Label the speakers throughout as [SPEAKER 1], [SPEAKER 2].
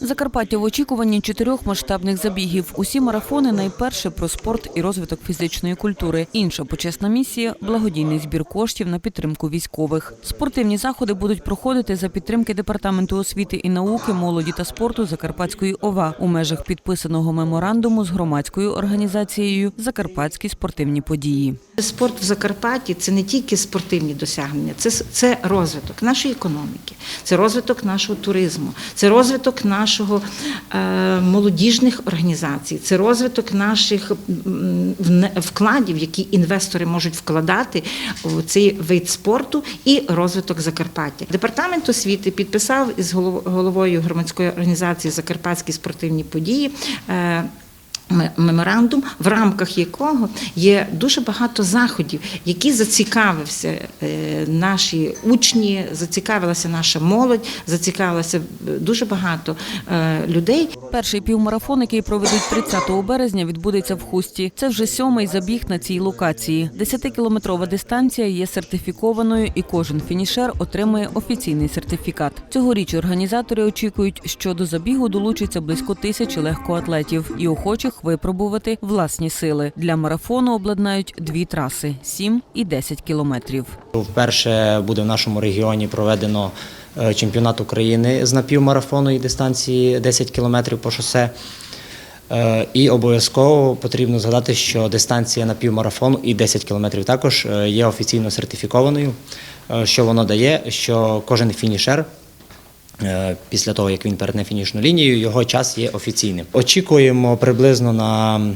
[SPEAKER 1] Закарпаття в очікуванні чотирьох масштабних забігів. Усі марафони найперше про спорт і розвиток фізичної культури. Інша почесна місія благодійний збір коштів на підтримку військових. Спортивні заходи будуть проходити за підтримки департаменту освіти і науки, молоді та спорту Закарпатської ОВА у межах підписаного меморандуму з громадською організацією Закарпатські спортивні події.
[SPEAKER 2] Спорт в Закарпатті це не тільки спортивні досягнення, це, це розвиток нашої економіки, це розвиток нашого туризму, це розвиток нашого е, молодіжних організацій, це розвиток наших вкладів, які інвестори можуть вкладати у цей вид спорту і розвиток Закарпаття. Департамент освіти підписав із голов- головою громадської організації Закарпатські спортивні події. Ме- Меморандум, в рамках якого є дуже багато заходів, які зацікавився е, наші учні, зацікавилася наша молодь, зацікавилося е, дуже багато е, людей.
[SPEAKER 1] Перший півмарафон, який проведуть 30 березня, відбудеться в Хусті. Це вже сьомий забіг на цій локації. Десятикілометрова дистанція є сертифікованою, і кожен фінішер отримує офіційний сертифікат. Цьогоріч організатори очікують, що до забігу долучиться близько тисячі легкоатлетів і охочих випробувати власні сили. Для марафону обладнають дві траси 7 і 10 кілометрів.
[SPEAKER 3] Вперше буде в нашому регіоні проведено чемпіонат України з напівмарафону і дистанції 10 кілометрів по шосе. Е, І обов'язково потрібно згадати, що дистанція напівмарафону і 10 кілометрів також е, є офіційно сертифікованою. Е, Що воно дає? Що кожен фінішер Е, Після того, як він перетне фінішну лінію, його час є офіційним. Очікуємо приблизно на е,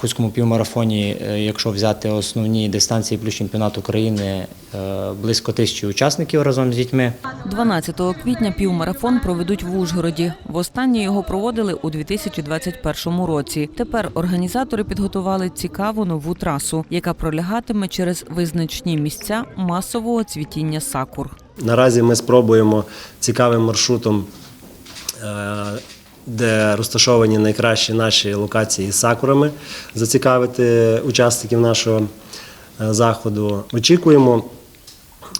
[SPEAKER 3] Хуському півмарафоні, е, якщо взяти основні дистанції плюс чемпіонат України, е, близько тисячі учасників разом з дітьми.
[SPEAKER 1] 12 квітня півмарафон проведуть в Ужгороді. Востаннє його проводили у 2021 році. Тепер організатори підготували цікаву нову трасу, яка пролягатиме через визначні місця масового цвітіння сакур.
[SPEAKER 4] Наразі ми спробуємо цікавим маршрутом, е, де розташовані найкращі наші локації з сакурами, зацікавити учасників нашого е, заходу. Очікуємо,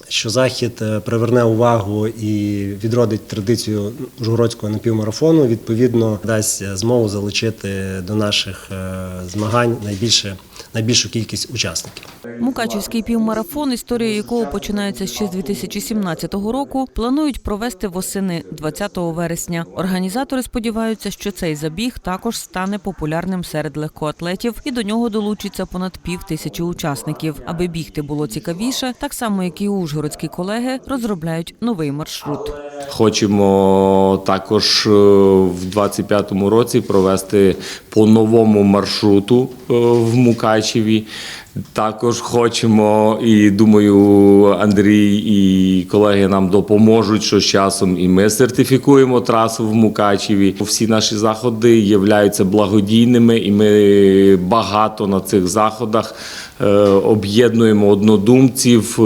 [SPEAKER 4] що захід е, приверне увагу і відродить традицію Ужгородського напівмарафону. Відповідно, дасть змогу залучити до наших е, змагань найбільше, найбільшу кількість учасників.
[SPEAKER 1] Мукачівський півмарафон, історія якого починається ще з 2017 року, планують провести восени 20 вересня. Організатори сподіваються, що цей забіг також стане популярним серед легкоатлетів, і до нього долучиться понад пів тисячі учасників. Аби бігти було цікавіше, так само як і ужгородські колеги розробляють новий маршрут.
[SPEAKER 5] Хочемо також е, в 25-му році провести по новому маршруту е, в Мукачеві. Також хочемо, і думаю, Андрій і колеги нам допоможуть, що з часом і ми сертифікуємо трасу в Мукачеві. Всі наші заходи являються благодійними, і ми багато на цих заходах е, об'єднуємо однодумців,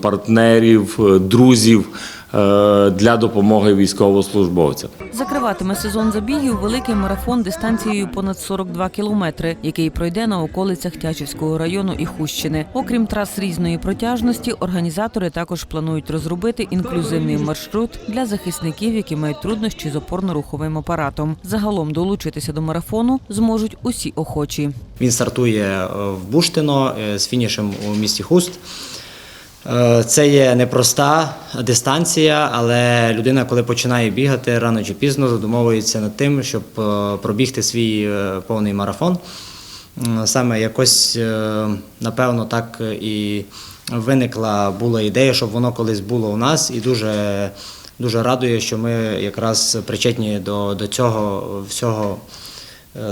[SPEAKER 5] партнерів, друзів для допомоги військовослужбовцям.
[SPEAKER 1] Закриватиме сезон забігів великий марафон дистанцією понад 42 кілометри, який пройде на околицях Тячівського району і Хущини. Окрім трас різної протяжності, організатори також планують розробити інклюзивний маршрут для захисників, які мають труднощі з опорно-руховим апаратом. Загалом долучитися до марафону зможуть усі охочі.
[SPEAKER 3] Він стартує е, в Буштино е, з фінішем у місті Хуст. Е, Це є непроста дистанція, але людина, коли починає бігати, рано чи пізно задумовується над тим, щоб е, пробігти свій е, повний марафон. Саме якось, напевно, так і виникла була ідея, щоб воно колись було у нас, і дуже, дуже радує, що ми якраз причетні до, до цього всього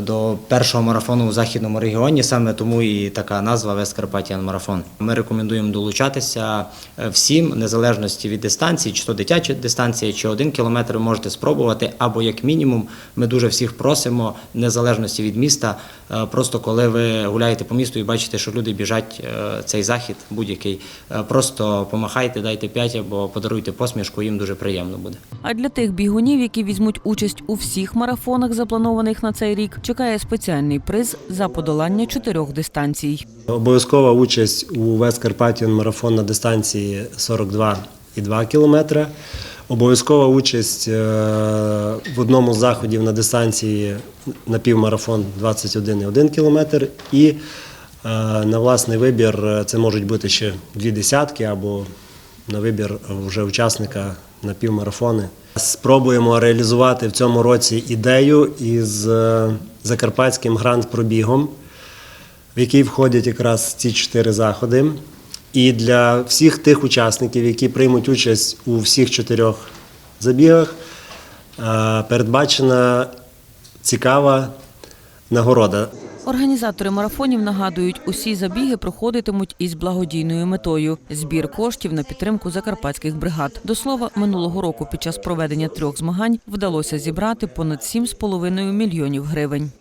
[SPEAKER 3] до першого марафону у західному регіоні. Саме тому і така назва West Carpathian Марафон. Ми рекомендуємо долучатися е, всім, незалежності від дистанції, чи то дитяча дистанція, чи один кілометр можете спробувати, або як мінімум, ми дуже всіх просимо, незалежності від міста. е, Просто коли ви гуляєте по місту і бачите, що люди біжать е, цей захід, будь-який, е, просто помахайте, дайте п'ять або подаруйте посмішку, їм дуже приємно буде.
[SPEAKER 1] А для тих бігунів, які візьмуть участь у всіх марафонах, запланованих на цей рік, чекає спеціальний приз за подолання чотирьох дистанцій.
[SPEAKER 4] Обов'язкова участь у Carpathian марафон на дистанції 42,2 кілометри. Обов'язкова участь е, в одному з заходів на дистанції на півмарафон 21,1 км і е, на власний вибір е, це можуть бути ще дві десятки або на вибір вже учасника на півмарафони. Спробуємо реалізувати в цьому році ідею із е, закарпатським гранд-пробігом, в який входять якраз ці чотири заходи. І для всіх тих учасників, які приймуть участь у всіх чотирьох забігах, е, передбачена цікава нагорода.
[SPEAKER 1] Організатори марафонів нагадують, усі забіги проходитимуть із благодійною метою збір коштів на підтримку закарпатських бригад. До слова, минулого року під час проведення трьох змагань вдалося зібрати понад 7,5 мільйонів гривень.